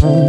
Evet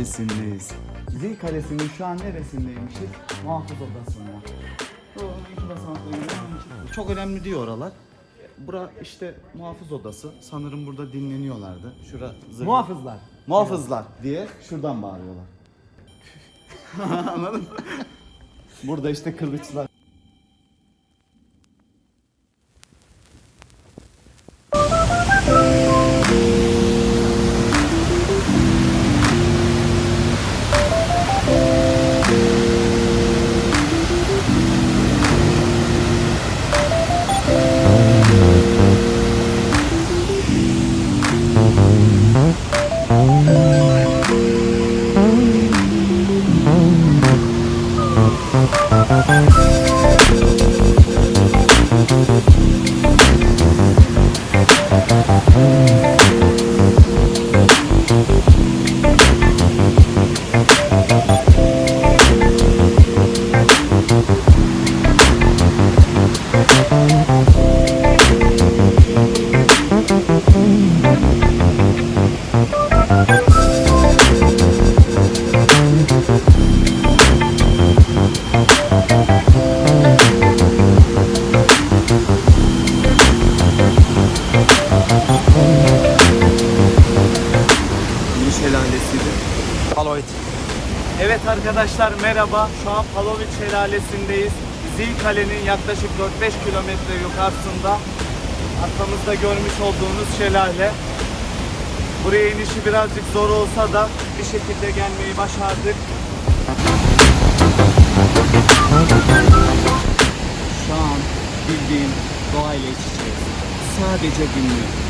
Kalesi'ndeyiz. Zil Kalesi'nin şu an neresindeymişiz? Muhafız odasında. Bu basamaklı Çok önemli diyor oralar. Bura işte muhafız odası. Sanırım burada dinleniyorlardı. Şura zırh... Muhafızlar. Muhafızlar diye şuradan bağırıyorlar. Anladın mı? Burada işte kılıçlar. Bir arkadaşlar merhaba. Şu an Palovit Şelalesi'ndeyiz. Zil Kale'nin yaklaşık 4-5 kilometre yukarısında arkamızda görmüş olduğunuz şelale. Buraya inişi birazcık zor olsa da bir şekilde gelmeyi başardık. Şu an bildiğin doğayla iç içeyiz. Sadece dinliyorum.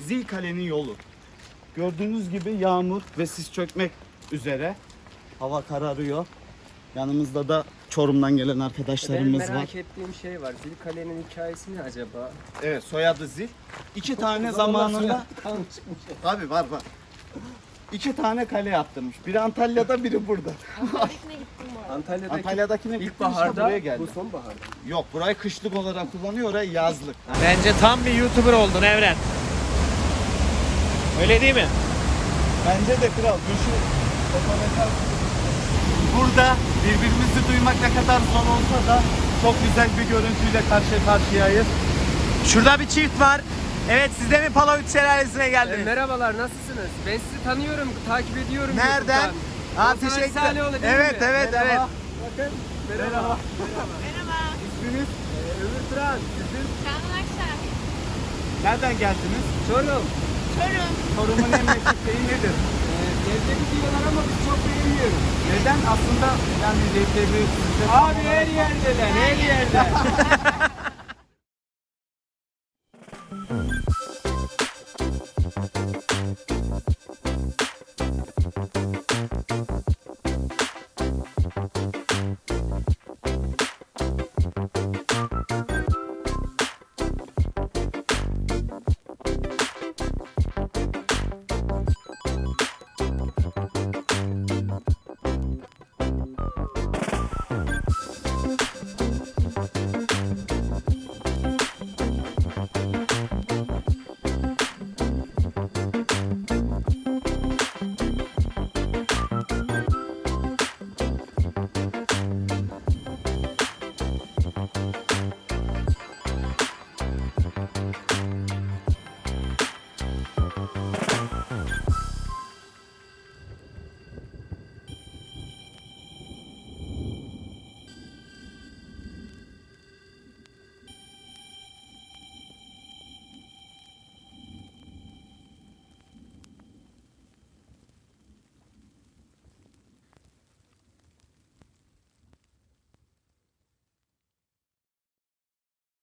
Zilkale'nin yolu. Gördüğünüz gibi yağmur ve sis çökmek üzere. Hava kararıyor. Yanımızda da Çorum'dan gelen Benim arkadaşlarımız var. merak ettiğim şey var. Zilkale'nin hikayesi ne acaba? Evet soyadı Zil. İki tane zamanında çıkmış. Tabii var var. İki tane kale yaptırmış. Biri Antalya'da biri burada. Antalya'daki Antalya'dakine gitti işte ilkbaharda, buraya geldi. bu sonbaharda. Yok burayı kışlık olarak kullanıyor orayı yazlık. Bence tam bir YouTuber oldun Evren. Öyle değil mi? Bence de kral. Fotoğrafı- Burada birbirimizi duymak ne kadar zor olsa da çok güzel bir görüntüyle karşı karşıyayız. Şurada bir çift var. Evet siz de mi Palavut Şelalesi'ne E, geldiniz? merhabalar nasılsınız? Ben sizi tanıyorum, takip ediyorum. Nereden? Hasan teşekkür değil Evet mi? evet evet. Merhaba. Bakın. Merhaba. İsminiz? Ee, Ömür Turan, sizin Canan Akşar. Nereden geldiniz? Çorum. Çorum. Çorum'un en meşhur şeyi nedir? Ee, Lezzeti diyorlar ama biz çok beğenmiyoruz. Neden? Aslında yani leblebi... Abi her yerdeler, her yerde.